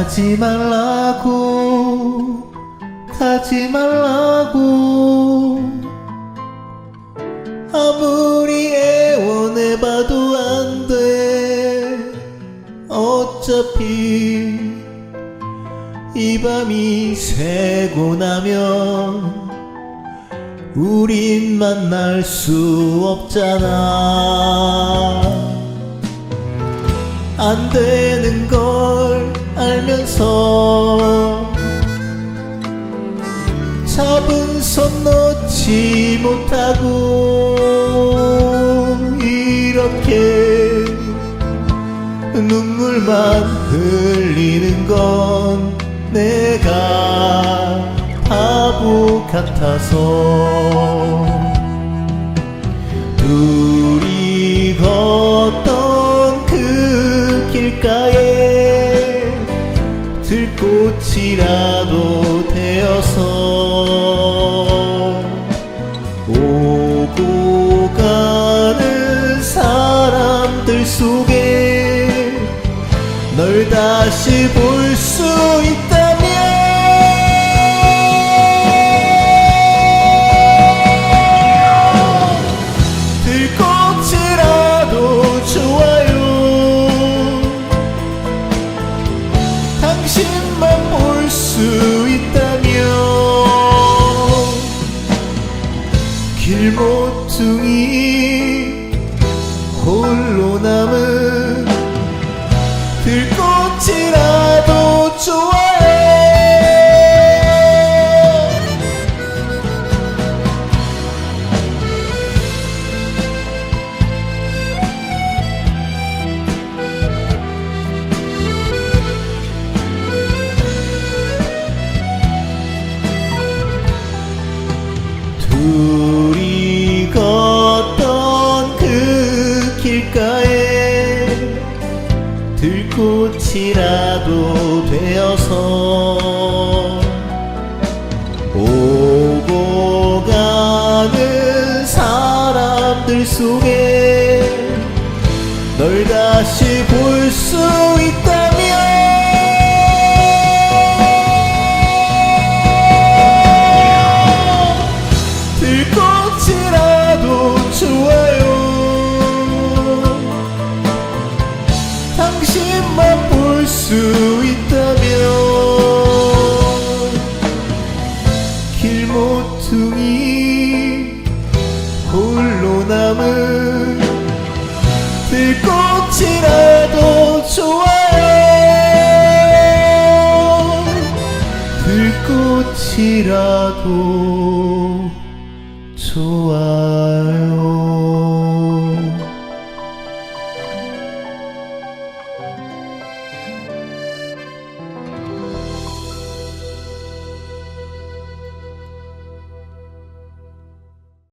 가지 말라고 가지 말라고. 아무리 애원해봐도 안 돼. 어차피 이 밤이 새고 나면 우린 만날 수 없잖아. 안 되는 걸 알면서 잡은 손 놓지 못하고 이렇게 눈물만 흘리는 건 내가 바보 같아서 둘이 걷던 그 길가에 들꽃이라도 되어서 오고 가는 사람들 속에 널 다시 볼 수 있다 홀로 남은 들꽃이라 들꽃이라도 되어서 오고 가는 사람들 속에 널 다시 볼수 수 있다면 길모퉁이 홀로 남은 들꽃이라도 좋아요 들꽃이라도 좋아요